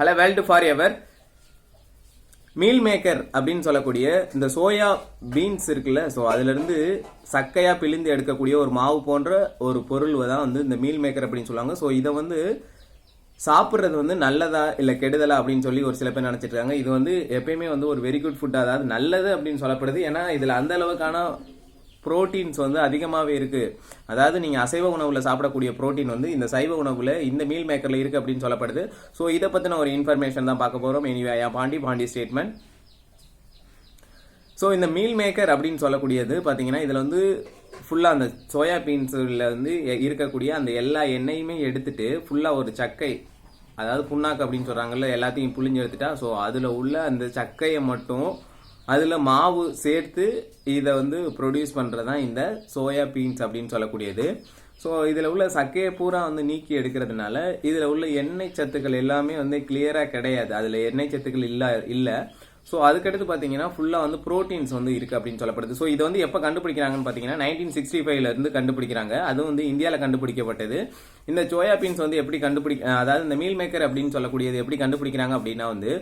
Hello world for ever meal maker அப்படின்னு சொல்லக்கூடிய இந்த சோயா பீன்ஸ் இருக்குல்ல ஸோ அதுலேருந்து சக்கையாக பிழிந்து எடுக்கக்கூடிய ஒரு மாவு போன்ற ஒரு பொருள் தான் வந்து இந்த மீல் மேக்கர் அப்படின்னு சொல்லுவாங்க. ஸோ இதை வந்து சாப்பிட்றது வந்து நல்லதா இல்லை கெடுதலா அப்படின்னு சொல்லி ஒரு சில பேர் நினச்சிட்டு இருக்காங்க. இது வந்து எப்பயுமே வந்து ஒரு வெரி குட் ஃபுட் அதாவது நல்லது அப்படின்னு சொல்லப்படுது. ஏன்னா இதில் அந்த அளவுக்கான புரோட்டீன்ஸ் வந்து அதிகமாகவே இருக்குது அதாவது நீங்கள் அசைவ உணவில் சாப்பிடக்கூடிய புரோட்டீன் வந்து இந்த சைவ உணவில் இந்த மீல் மேக்கரில் இருக்குது அப்படின்னு சொல்லப்படுது. ஸோ இதை பற்றின ஒரு இன்ஃபர்மேஷன் தான் பார்க்க போகிறோம் எனிவே ஐயா பாண்டி பாண்டி ஸ்டேட்மெண்ட் ஸோ இந்த மீல் மேக்கர் அப்படின்னு சொல்லக்கூடியது பார்த்தீங்கன்னா இதில் வந்து ஃபுல்லாக அந்த சோயா பீன்ஸில் வந்து எ- இருக்கக்கூடிய அந்த எல்லா எண்ணெயுமே எடுத்துட்டு ஃபுல்லாக ஒரு சக்கை அதாவது புண்ணாக்கு அப்படின்னு சொல்கிறாங்கல்ல எல்லாத்தையும் புளிஞ்சு எடுத்துட்டா ஸோ அதில் உள்ள அந்த சக்கையை மட்டும் அதில் மாவு சேர்த்து இதை வந்து ப்ரொடியூஸ் பண்ணுறது தான் இந்த சோயா பீன்ஸ் அப்படின்னு சொல்லக்கூடியது. ஸோ இதில் உள்ள சக்கையை பூரா வந்து நீக்கி எடுக்கிறதுனால இதில் உள்ள எண்ணெய் சத்துக்கள் எல்லாமே வந்து கிளியராக கிடையாது. அதில் எண்ணெய் சத்துக்கள் இல்லை இல்லை. ஸோ அதுக்கடுத்து பார்த்தீங்கன்னா ஃபுல்லாக வந்து ப்ரோட்டீன்ஸ் வந்து இருக்குது அப்படின்னு சொல்லப்படுது. ஸோ இதை வந்து எப்போ கண்டுபிடிக்கிறாங்கன்னு பார்த்தீங்கன்னா நைன்டீன் சிக்ஸ்டி ஃபைவ்லேருந்து கண்டுபிடிக்கிறாங்க. அதுவும் வந்து இந்தியாவில் கண்டுபிடிக்கப்பட்டது. இந்த சோயா பீன்ஸ் வந்து எப்படி கண்டுபிடி அதாவது இந்த மீல் மேக்கர் அப்படின்னு சொல்லக்கூடியது எப்படி கண்டுபிடிக்கிறாங்க அப்படின்னா வந்து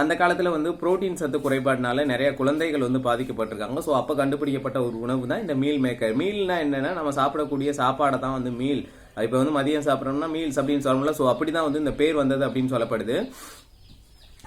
அந்த காலத்தில் வந்து புரோட்டீன் சத்து குறைபாடுனால நிறைய குழந்தைகள் வந்து பாதிக்கப்பட்டிருக்காங்க. ஸோ அப்போ கண்டுபிடிக்கப்பட்ட ஒரு உணவு தான் இந்த மீல் மேக்கர் மீல்னா என்னென்னா நம்ம சாப்பிடக்கூடிய சாப்பாடை தான் வந்து மீல் இப்போ வந்து மதியம் சாப்பிட்றோம்னா மீல்ஸ் அப்படின்னு சொல்லணும்ல ஸோ அப்படி தான் வந்து இந்த பேர் வந்தது அப்படின்னு சொல்லப்படுது.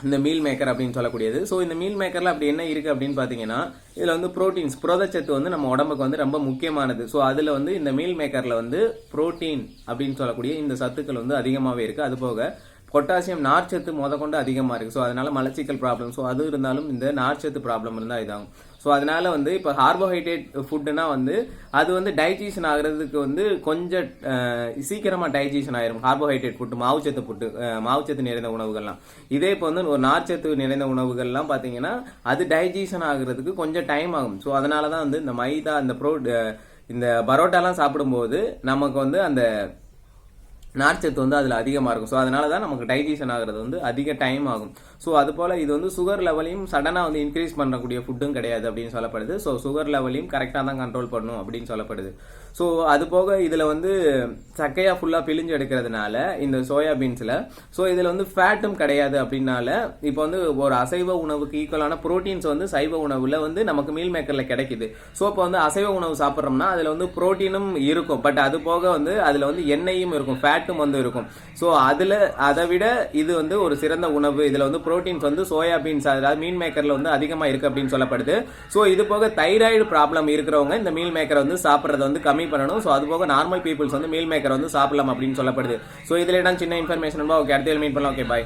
இந்த மீல் மேக்கர் அப்படின்னு சொல்லக்கூடியது. ஸோ இந்த மீல் மேக்கரில் அப்படி என்ன இருக்குது அப்படின்னு பார்த்தீங்கன்னா இதில் வந்து ப்ரோட்டீன்ஸ் புரதச்சத்து வந்து நம்ம உடம்புக்கு வந்து ரொம்ப முக்கியமானது. ஸோ அதில் வந்து இந்த மீல் மேக்கரில் வந்து புரோட்டீன் அப்படின்னு சொல்லக்கூடிய இந்த சத்துக்கள் வந்து அதிகமாகவே இருக்குது அது போக பொட்டாசியம் நார்ச்சத்து முத கொண்டு அதிகமாக இருக்குது ஸோ அதனால் மலச்சிக்கல் ப்ராப்ளம் ஸோ அது இருந்தாலும் இந்த நார்ச்சத்து ப்ராப்ளம் இருந்தால் இதாகும். ஸோ அதனால் வந்து இப்போ கார்போஹைட்ரேட் ஃபுட்டுனா வந்து அது வந்து டைஜஷன் ஆகிறதுக்கு வந்து கொஞ்சம் சீக்கிரமாக டைஜஷன் ஆயிரும். கார்போஹைட்ரேட் ஃபுட்டு மாவுச்சத்து ஃபுட்டு மாவுச்சத்து நிறைந்த உணவுகள்லாம். இதே இப்போ வந்து ஒரு நார்ச்சத்து நிறைந்த உணவுகள்லாம் பார்த்தீங்கன்னா அது டைஜஷன் ஆகுறதுக்கு கொஞ்சம் டைம் ஆகும். ஸோ அதனால தான் வந்து இந்த மைதா இந்த ப்ரோ இந்த பரோட்டாலாம் சாப்பிடும்போது நமக்கு வந்து அந்த நார்ச்சத்து வந்து அதில் அதிகமாக இருக்கும். ஸோ அதனால தான் நமக்கு டைஜஷன் ஆகிறது வந்து அதிக டைம் ஆகும். ஸோ அது போல் இது வந்து சுகர் லெவலையும் சடனாக வந்து இன்க்ரீஸ் பண்ணக்கூடிய ஃபுட்டும் கிடையாது அப்படின்னு சொல்லப்படுது. ஸோ சுகர் லெவலையும் கரெக்டாக தான் கண்ட்ரோல் பண்ணும் அப்படின்னு சொல்லப்படுது. ஸோ அது போக இதில் வந்து சக்கையாக ஃபுல்லாக பிழிஞ்சு எடுக்கிறதுனால இந்த சோயா பீன்ஸில் ஸோ இதில் வந்து ஃபேட்டும் கிடையாது அப்படின்னால இப்போ வந்து ஒரு அசைவ உணவுக்கு ஈக்குவலான ப்ரோட்டீன்ஸ் வந்து சைவ உணவில் வந்து நமக்கு மீல் மேக்கரில் கிடைக்குது. ஸோ இப்போ வந்து அசைவ உணவு சாப்பிட்றோம்னா அதில் வந்து ப்ரோட்டீனும் இருக்கும். பட் அது போக வந்து அதில் வந்து எண்ணெயும் இருக்கும். ஃபேட் ஃபேட்டும் வந்து இருக்கும். ஸோ அதில் அதை விட இது வந்து ஒரு சிறந்த உணவு. இதில் வந்து ப்ரோட்டீன்ஸ் வந்து சோயா பீன்ஸ் அதாவது மீன் மேக்கரில் வந்து அதிகமாக இருக்கு அப்படின்னு சொல்லப்படுது. ஸோ இது போக தைராய்டு ப்ராப்ளம் இருக்கிறவங்க இந்த மீல் மேக்கரை வந்து சாப்பிட்றத வந்து கம்மி பண்ணணும். ஸோ அது போக நார்மல் பீப்புள்ஸ் வந்து மீல் மேக்கரை வந்து சாப்பிடலாம் அப்படின்னு சொல்லப்படுது. ஸோ இதில் என்ன சின்ன இன்ஃபர்மேஷன் ஓகே அடுத்த மீட் பண்ணலாம். Okay bye